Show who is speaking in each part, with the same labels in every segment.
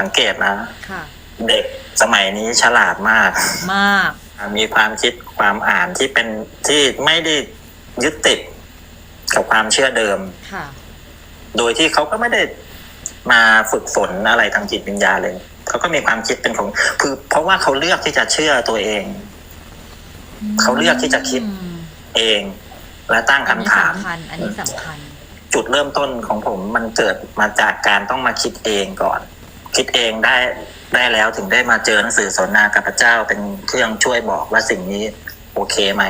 Speaker 1: สังเกตนะ
Speaker 2: ค่ะ
Speaker 1: เด็กสมัยนี้ฉลาดมาก
Speaker 2: มาก
Speaker 1: มีความคิดความอ่านที่เป็นที่ไม่ได้ยึดติดกับความเชื่อเดิม
Speaker 2: ค่ะ
Speaker 1: โดยที่เขาก็ไม่ได้มาฝึกฝนอะไรทางจิตวิญญาณเลย เขาก็มีความคิดเป็นของ คือเพราะว่าเขาเลือกที่จะเชื่อตัวเอง เขาเลือกที่จะคิด
Speaker 2: อืม
Speaker 1: เอง และตั้ง
Speaker 2: อันนี้
Speaker 1: คำถาม
Speaker 2: สำคัญอันนี้สำคัญ
Speaker 1: จุดเริ่มต้นของผมมันเกิดมาจากการต้องมาคิดเองก่อน คิดเองได้ได้แล้วถึงได้มาเจอหนังสือสนทนากับพระเจ้าเป็นเครื่องช่วยบอกว่าสิ่งนี้โอเคไหม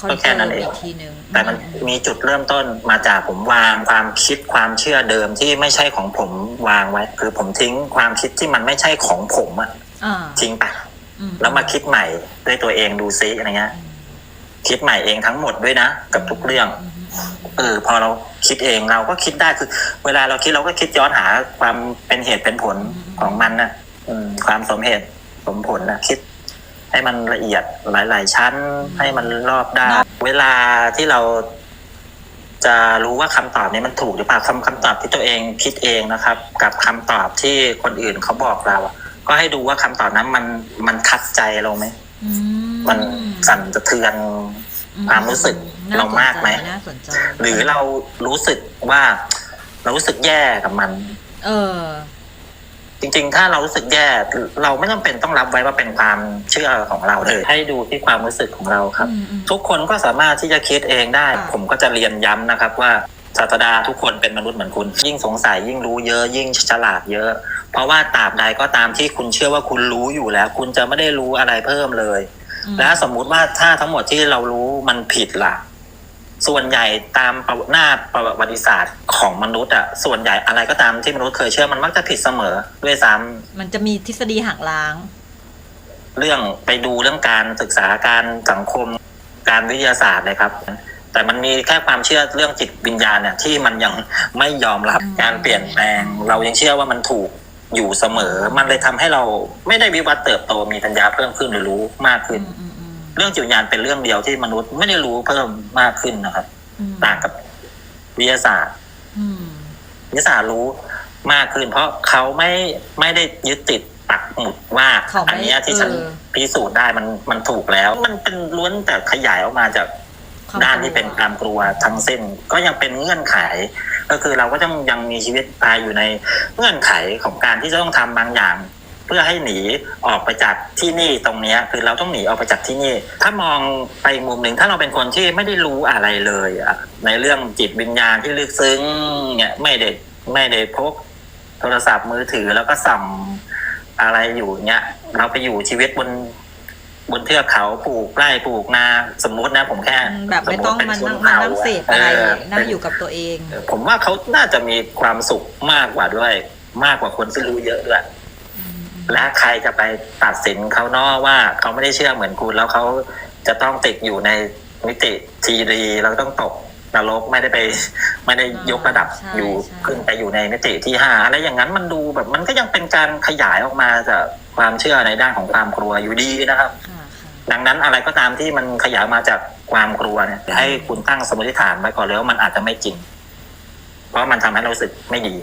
Speaker 2: คอน
Speaker 1: ก็
Speaker 2: เฟิ
Speaker 1: แค่
Speaker 2: ร์
Speaker 1: นั้น
Speaker 2: ม
Speaker 1: เอง
Speaker 2: อีกทีหนึ่ง
Speaker 1: แต่มันมีจุดเริ่มต้นมาจากผมวางความคิดความเชื่อเดิมที่ไม่ใช่ของผมวางไว้ คือผมทิ้งความคิดที่มันไม่ใช่ของผมอะ
Speaker 2: อ่า
Speaker 1: ทิ้งไป
Speaker 2: อื
Speaker 1: แล้วมาคิดใหม่ด้วยตัวเองดูซิอะไรเงี้ยคิดใหม่เองทั้งหมดด้วยนะ กับทุกเรื่อง
Speaker 2: ม
Speaker 1: เออพอเราคิดเองเราก็คิดได้คือ เวลาเราคิดเราก็คิดย้อนหาความเป็นเหตุเป็นผลของมันนะอืม ความสมเหตุสมผลนะคิด ให้มันละเอียดหลาย ๆ ชั้น ให้มันรอบด้านเวลาที่เราจะรู้ว่าคำตอบนี้มันถูกหรือเปล่าคำคำตอบที่ตัวเองคิดเองนะครับ กับคำตอบที่คนอื่นเขาบอกเราอะก็ให้ดูว่าคำตอบนั้นมันมันทัดใจเราไหม
Speaker 2: อื
Speaker 1: มันสั่นสะเทือน ความรู้สึกเรามากไหม
Speaker 2: น่าสนใจ
Speaker 1: หรือเรารู้สึกว่าเรารู้สึกแย่กับมัน
Speaker 2: เออ
Speaker 1: จริง ๆ ถ้าเรารู้สึกแย่ เราไม่จำเป็นต้องรับไว้ว่าเป็นความเชื่อของเราเลย ให้ดูที่ความรู้สึกของเราครับ
Speaker 2: อืมอืม
Speaker 1: ทุกคนก็สามารถที่จะคิดเองได้
Speaker 2: ค่ะ
Speaker 1: ผมก็จะเรียนย้ำนะครับว่าศาสดาทุกคนเป็นมนุษย์เหมือนคุณ ยิ่งสงสัยยิ่งรู้เยอะยิ่งฉลาดเยอะ เพราะว่าตราบใดก็ตามที่คุณเชื่อว่าคุณรู้อยู่แล้ว คุณจะไม่ได้รู้อะไรเพิ่มเลย
Speaker 2: อืม
Speaker 1: และสมมุติว่าถ้าทั้งหมดที่เรารู้มันผิดล่ะ ส่วนใหญ่ตามประหน้าประวัติศาสตร์ของมนุษย์อะส่วนใหญ่อะไรก็ตามที่มนุษย์เคยเชื่อมันมักจะผิดเสมอด้วยซ้ำ
Speaker 2: มันจะมีทฤษฎีหักล้าง
Speaker 1: เรื่องไปดูเรื่องการศึกษาการสังคมการวิทยาศาสตร์เลยครับแต่มันมีแค่ความเชื่อเรื่องจิตวิญญาณเนี่ยที่มันยังไม่ยอมรับ
Speaker 2: อืม
Speaker 1: การเปลี่ยนแปลง เรายังเชื่อว่ามันถูกอยู่เสมอ มันเลยทำให้เราไม่ได้วิวัฒน์เติบโตมีปัญญาเพิ่มขึ้นหรือรู้มากขึ้น
Speaker 2: อืมอืมอืม
Speaker 1: เรื่องจิตวิญญาณเป็นเรื่องเดียวที่มนุษย์ไม่ได้รู้เพิ่มมากขึ้นนะครับ
Speaker 2: อืม
Speaker 1: ต่างกับวิทยาศาสตร์
Speaker 2: อืม
Speaker 1: วิทยาศาสตร์รู้มากขึ้น เพราะเขาไม่ไม่ได้ยึดติดปักหมุดว่า
Speaker 2: เขาไม่
Speaker 1: อันเนี้ยที่ฉัน
Speaker 2: เออ
Speaker 1: พิสูจน์ได้มันมันถูกแล้ว มันเป็นล้วนแต่ขยายออกมาจาก
Speaker 2: ความ
Speaker 1: ด้านที่เป็นความกลัวทั้งสิ้นก็ยังเป็นเงื่อนไข ก็คือเราก็ต้องยังมีชีวิตตายอยู่ในเงื่อนไขของการที่จะต้องทำบางอย่าง เพื่อให้หนีออกไปจากที่นี่ตรงเนี้ยคือเราต้องหนีออกไปจากที่นี่ ถ้ามองไปอีกมุมหนึ่งถ้าเราเป็นคนที่ไม่ได้รู้อะไรเลยอะในเรื่องจิตวิญญาณที่ลึกซึ้งเนี่ยไม่ได้ไม่ได้พกโทรศัพท์มือถือแล้วก็ส่องอะไรอยู่เนี่ยเราไปอยู่ชีวิตบนบนเทือกเขาปลูกไร่ปลูกนาสมมุตินะ ผมแค่
Speaker 2: อืมแบบไม่ต้อง
Speaker 1: สติ
Speaker 2: มา
Speaker 1: เป็
Speaker 2: นั่ง
Speaker 1: ช
Speaker 2: มานั่
Speaker 1: เผ่
Speaker 2: งเสพอะไร
Speaker 1: เออ
Speaker 2: นั่ง
Speaker 1: เป็น
Speaker 2: อยู่กับตัวเอง
Speaker 1: ผมว่าเขาน่าจะมีความสุขมากกว่าด้วย มากกว่าคนที่รู้เยอะด้วย และใครจะไปตัดสินเขาเนอะว่าเขาไม่ได้เชื่อเหมือนคุณแล้วเขาจะต้องติดอยู่ในมิติทีรีเราต้องตกนรกไม่ได้ไป ไม่ได้ยกระดับ
Speaker 2: ใช่
Speaker 1: อยู่
Speaker 2: ใช่
Speaker 1: ขึ้นไปอยู่ในมิติที่ห้าอะไรอย่างนั้นมันดูแบบมันก็ยังเป็นการขยายออกมาจากความเชื่อในด้านของความกลัวอยู่ดีนะครับ
Speaker 2: ค่ะค่ะ
Speaker 1: ดังนั้นอะไรก็ตามที่มันขยายมาจากความกลัวเนี่ยให้คุณตั้งสมมติฐานไว้ก่อนเลยว่ามันอาจจะไม่จริง เพราะมันทำให้เรารู้สึกไม่ดี